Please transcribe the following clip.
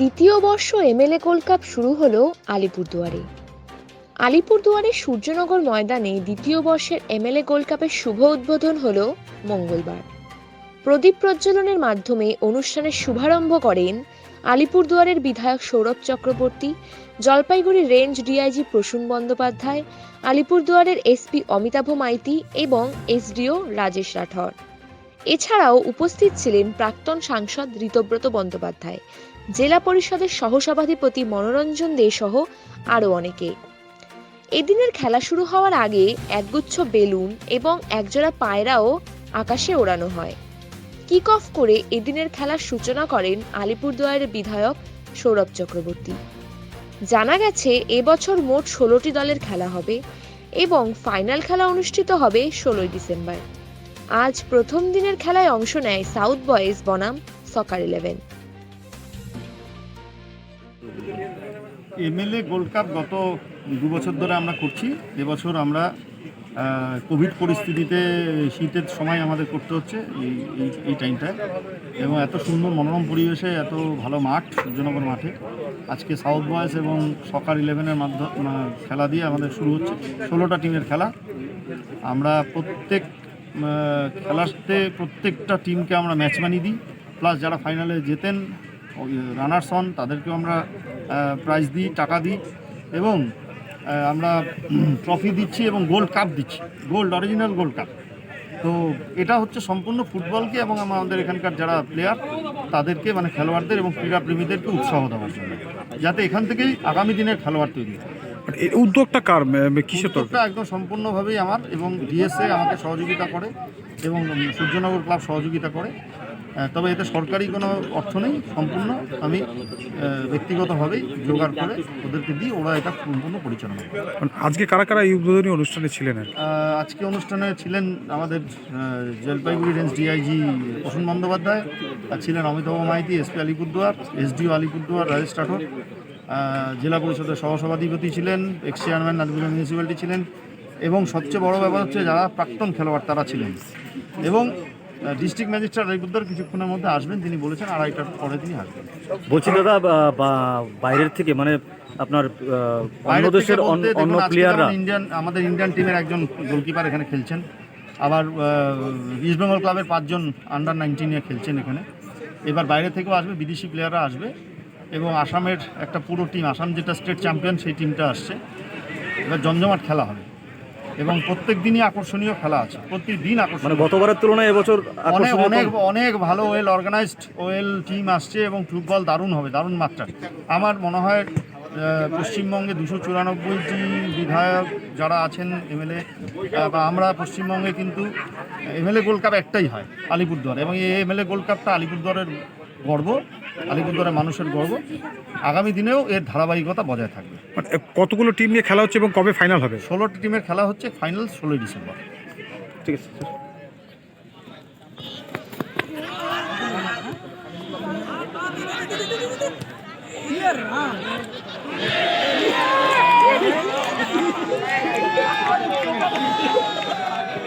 দ্বিতীয় বর্ষ MLA gold cup শুরু হলো আলিপুরদুয়ারে। আলিপুরদুয়ারের সূর্যনগর ময়দানে দ্বিতীয় বর্ষের এমএলএ গোল্ড কাপের শুভ উদ্বোধন হল মঙ্গলবার। প্রদীপ প্রজ্বলনের মাধ্যমে অনুষ্ঠানের শুভারম্ভ করেন আলিপুরদুয়ারের বিধায়ক সৌরভ চক্রবর্তী, জলপাইগুড়ি রেঞ্জ ডিআইজি প্রসূন বন্দ্যোপাধ্যায়, আলিপুরদুয়ারের এসপি অমিতাভ মাইতি এবং এসডিও রাজেশ রাঠর এছাড়াও উপস্থিত ছিলেন প্রাক্তন সাংসদ ঋতব্রত বন্দ্যোপাধ্যায় জেলা পরিষদের সহসভাধিপতি মনোরঞ্জন দে সহ আরও অনেকে। এদিনের খেলা শুরু হওয়ার আগে একগুচ্ছ বেলুন এবং একজোড়া পায়রাও আকাশে ওড়ানো হয়। কিক অফ করে এদিনের খেলার সূচনা করেন আলিপুরদুয়ারের বিধায়ক সৌরভ চক্রবর্তী। জানা গেছে, এবছর মোট ষোলোটি দলের খেলা হবে এবং ফাইনাল খেলা অনুষ্ঠিত হবে ষোলোই ডিসেম্বর। আজ প্রথম দিনের খেলায় অংশ নেয় সাউথ বয়েজ বনাম Soccer Eleven. MLA gold cup গত দু বছর ধরে আমরা করছি। এবছর আমরা কোভিড পরিস্থিতিতে শীতের সময় আমাদের করতে হচ্ছে এই, এই- টাইমটায় এবং এত সুন্দর মনোরম পরিবেশে, এত ভালো মাঠ সূর্যনগর মাঠে। আজকে সাউথ বয়েজ এবং সকার ইলেভেনের মাধ্যমে খেলা দিয়ে আমাদের শুরু হচ্ছে। ষোলোটা টিমের খেলা। আমরা প্রত্যেক খেলাতে প্রত্যেকটা টিমকে আমরা ম্যাচ বানিয়ে দিই। প্লাস যারা ফাইনালে জেতেন রানার্স হন, তাদেরকেও আমরা প্রাইজ দিই টাকা দিই এবং আমরা ট্রফি দিচ্ছি এবং গোল্ড কাপ দিচ্ছি। গোল্ড অরিজিনাল গোল্ড কাপ তো এটা হচ্ছে সম্পূর্ণ ফুটবলকে এবং আমাদের এখানকার যারা প্লেয়ার তাদেরকে মানে খেলোয়াড়দের এবং ক্রীড়াপ্রেমীদেরকে উৎসাহ দেওয়ার জন্য। যাতে এখান থেকেই আগামী দিনের খেলোয়াড় তৈরি হয়। মানে উদ্যোগটা কার কিসের উদ্যোগটা একদম সম্পূর্ণভাবেই আমার এবং ডিএসএ আমাকে সহযোগিতা করে এবং সূর্যনগর ক্লাব সহযোগিতা করে। তবে এতে সরকারি কোনো অর্থ নেই সম্পূর্ণ। আমি ব্যক্তিগতভাবেই জোগাড় করে ওদেরকে দিই ওরা এটা সম্পূর্ণ পরিচালনা করে। আজকে কারা কারা এই উদ্বোধনী অনুষ্ঠানে ছিলেন আজকে অনুষ্ঠানে ছিলেন আমাদের জলপাইগুড়ি রেঞ্জ ডিআইজি প্রসূন বন্দ্যোপাধ্যায় আর ছিলেন অমিতাভ মাইতি এসপি আলিপুরদুয়ার এসডিও আলিপুরদুয়ার রাজেশ রাঠোর। জেলা পরিষদের সহসভাধিপতি ছিলেন এক্স চেয়ারম্যান নাদগুলা মিউনিসিপ্যালিটি ছিলেন। এবং সবচেয়ে বড় ব্যাপার হচ্ছে যারা প্রাক্তন খেলোয়াড় তারা ছিলেন। এবং ডিস্ট্রিক্ট ম্যাজিস্ট্রেট আলিপুরদুয়ার কিছুক্ষণের মধ্যে আসবেন তিনি বলেছেন আড়াইটার পরে তিনি আসবেন। বলছি দাদা বাইরের থেকে মানে আপনার অন্য দেশের অন্য প্লেয়াররা ইন্ডিয়ান আমাদের ইন্ডিয়ান টিমের একজন গোলকিপার এখানে খেলছেন। আবার ইস্ট বেঙ্গল ক্লাবের পাঁচজন আন্ডার নাইনটিনে খেলছেন এখানে। এবার বাইরে থেকেও আসবে বিদেশি প্লেয়াররা আসবে এবং আসামের একটা পুরো টিম আসাম যেটা স্টেট চ্যাম্পিয়ন সেই টিমটা আসছে। এবার জমজমাট খেলা হবে। এবং প্রত্যেক দিনই আকর্ষণীয় খেলা আছে প্রত্যেক দিন মানে আকর্ষণীয় গতবারের তুলনায় এবছর অনেক অনেক অনেক ভালো ওয়েল অর্গানাইজড ওয়েল টিম আসছে এবং ফুটবল দারুণ হবে দারুণ মাত্রা। আমার মনে হয় পশ্চিমবঙ্গে দুশো চুরানব্বইটি বিধায়ক যারা আছেন এমএলএ বা আমরা পশ্চিমবঙ্গে কিন্তু এমএলএ গোল্ড কাপ একটাই হয় আলিপুরদুয়ার। এবং এই এমএলএ গোল্ড কাপটা আলিপুরদুয়ারের গর্ব আলিপুরদুয়ারের মানুষের গর্ব। আগামী দিনেও এর ধারাবাহিকতা বজায় থাকবে। মানে কতগুলো টিম নিয়ে খেলা হচ্ছে এবং কবে ফাইনাল হবে? ষোলোটি টিমের খেলা হচ্ছে ফাইনাল ষোলোই ডিসেম্বর। ঠিক আছে স্যার।